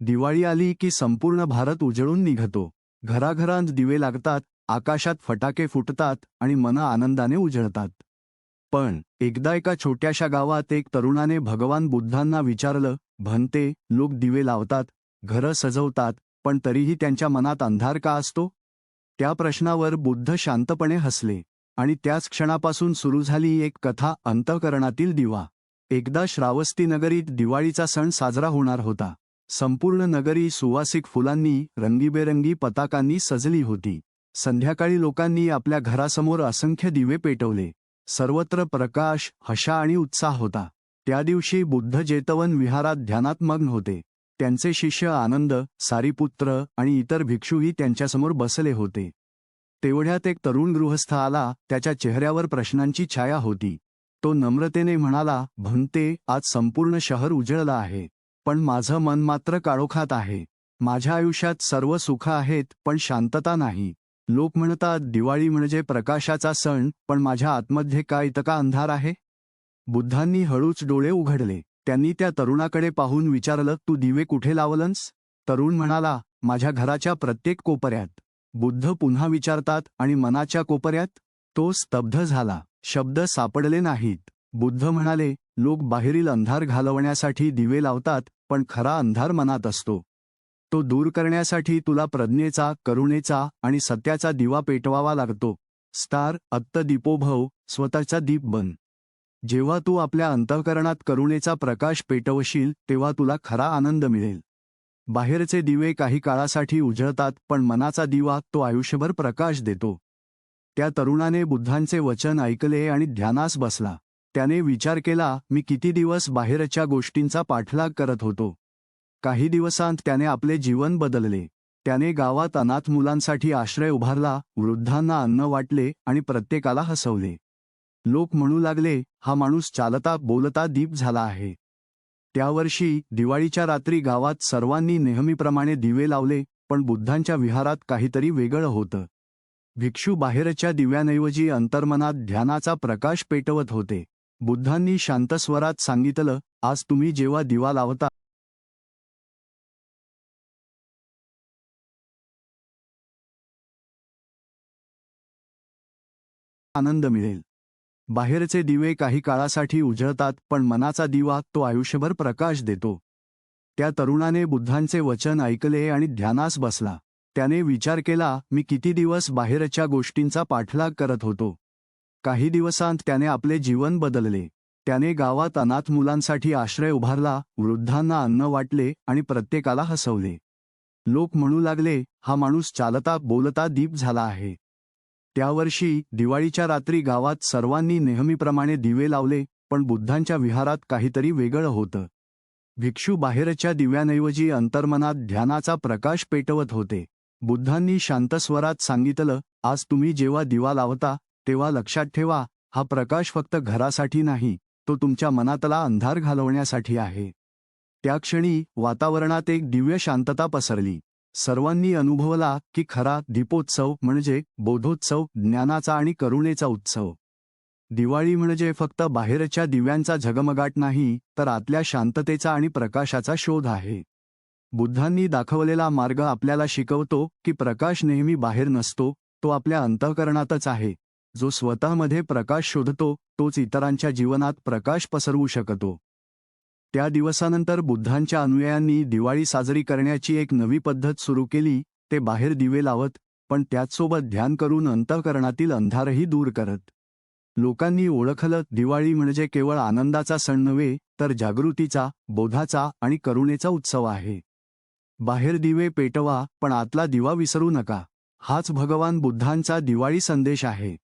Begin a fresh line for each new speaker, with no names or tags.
दिवाळी आली की संपूर्ण भारत उजळून निघतो. घराघरांत दिवे लागतात आकाशात फटाके फुटतात आणि मन आनंदाने उजळतात. पण एकदा एका छोट्याशा गावात एक तरुणाने भगवान बुद्धांना विचारलं भंते लोक दिवे लावतात घरं सजवतात पण तरीही त्यांच्या मनात अंधार का असतो? त्या प्रश्नावर बुद्ध शांतपणे हसले आणि त्याच क्षणापासून सुरू झाली एक कथा अंतःकरणातील दिवा. एकदा श्रावस्ती नगरीत दिवाळीचा सण साजरा होणार होता. संपूर्ण नगरी सुवासिक फुलांनी रंगीबेरंगी पताकांनी सजली होती. संध्याकाळी लोकांनी आपल्या घरासमोर असंख्य दिवे पेटवले. सर्वत्र प्रकाश हशा आणि उत्साह होता. त्या दिवशी बुद्ध जेतवन विहारात ध्यानात मग्न होते. त्यांचे शिष्य आनंद सारीपुत्र आणि इतर भिक्षूही त्यांच्यासमोर बसले होते. तेवढ्यात एक तरुण गृहस्थ आला त्याच्या चेहऱ्यावर प्रश्नांची छाया होती. तो नम्रतेने म्हणाला भंते आज संपूर्ण शहर उजळलं आहे. पण माझं मन मात्र काळोखात आहे. माझ्या आयुष्यात सर्व सुख आहेत पण शांतता नाही. लोक म्हणतात दिवाळी म्हणजे प्रकाशाचा सण पण माझ्या आतमध्ये का इतका अंधार आहे? बुद्धांनी हळूच डोळे उघडले. त्यांनी त्या तरुणाकडे पाहून विचारलं तू दिवे कुठे लावलंस? तरुण म्हणाला माझ्या घराच्या प्रत्येक कोपऱ्यात. बुद्ध पुन्हा विचारतात आणि मनाच्या कोपऱ्यात? तो स्तब्ध झाला. शब्द सापडले नाहीत. बुद्ध म्हणाले लोक बाहेरील अंधार घालवण्यासाठी दिवे लावतात पण खरा अंधार मनात असतो. तो दूर करण्यासाठी तुला प्रज्ञेचा करुणेचा आणि सत्याचा दिवा पेटवावा लागतो. स्टार अत्त दीपोभव स्वतःचा दीप बन. जेव्हा तू आपल्या अंतःकरणात करुणेचा प्रकाश पेटवशील तेव्हा तुला खरा आनंद मिळेल. बाहेरचे दिवे काही काळासाठी उजळतात पण मनाचा दिवा तो आयुष्यभर प्रकाश देतो. त्या तरुणाने बुद्धांचे वचन ऐकले आणि ध्यानास बसला. त्याने विचार केला मी किती दिवस बाहेरच्या गोष्टींचा पाठलाग करत होतो. काही दिवसांत त्याने आपले जीवन बदलले. त्याने गावात अनाथ मुलांसाठी आश्रय उभारला वृद्धांना अन्न वाटले आणि प्रत्येकाला हसवले. लोक म्हणू लागले हा माणूस चालता बोलता दीप झाला आहे. त्या वर्षी दिवाळीच्या रात्री गावात सर्वांनी नेहमीप्रमाणे दिवे लावले पण बुद्धांच्या विहारात काहीतरी वेगळं होतं. भिक्षू बाहेरच्या दिव्यांऐवजी अंतर्मनात ध्यानाचा प्रकाश पेटवत होते. बुद्धांनी शांत स्वरात सांगितलं आज तुम्ही जेव्हा दिवा लावता आनंद मिळेल. बाहेरचे दिवे काही काळासाठी उजळतात पण मनाचा दिवा तो आयुष्यभर प्रकाश देतो. त्या तरुणाने बुद्धांचे वचन ऐकले आणि ध्यानास बसला. त्याने विचार केला मी किती दिवस बाहेरच्या गोष्टींचा पाठलाग करत होतो. काही दिवसांत त्याने आपले जीवन बदलले. त्याने गावात अनाथ मुलांसाठी आश्रय उभारला वृद्धांना अन्न वाटले आणि प्रत्येकाला हसवले. लोक म्हणू लागले हा माणूस चालता बोलता दीप झाला आहे. त्या वर्षी दिवाळीच्या रात्री गावात सर्वांनी नेहमीप्रमाणे दिवे लावले पण बुद्धांच्या विहारात काहीतरी वेगळं होतं. भिक्षू बाहेरच्या दिव्यांऐवजी अंतर्मनात ध्यानाचा प्रकाश पेटवत होते. बुद्धांनी शांतस्वरात सांगितलं आज तुम्ही जेव्हा दिवा लावता तेव्हा लक्षात ठेवा हा प्रकाश फक्त घरासाठी नाही तो तुमच्या मनातला अंधार घालवण्यासाठी आहे. त्या क्षणी वातावरणात एक दिव्य शांतता पसरली. सर्वांनी अनुभवला की खरा दीपोत्सव म्हणजे बोधोत्सव ज्ञानाचा आणि करुणेचा उत्सव. दिवाळी म्हणजे फक्त बाहेरच्या दिव्यांचा झगमगाट नाही तर आतल्या शांततेचा आणि प्रकाशाचा शोध आहे. बुद्धांनी दाखवलेला मार्ग आपल्याला शिकवतो की प्रकाश नेहमी बाहेर नसतो तो आपल्या अंतःकरणातच आहे. जो स्वतःमध्ये प्रकाश शोधतो तोच इतरांच्या जीवनात प्रकाश पसरवू शकतो. त्या दिवसानंतर बुद्धांच्या अनुयायांनी दिवाळी साजरी करण्याची एक नवी पद्धत सुरू केली ते बाहेर दिवे लावत पण त्याचसोबत ध्यान करून अंतःकरणातील अंधारही दूर करत. लोकांनी ओळखलं दिवाळी म्हणजे केवळ आनंदाचा सण नव्हे तर जागृतीचा बोधाचा आणि करुणेचा उत्सव आहे. बाहेर दिवे पेटवा पण आतला दिवा विसरू नका. हाच भगवान बुद्धांचा दिवाळी संदेश आहे.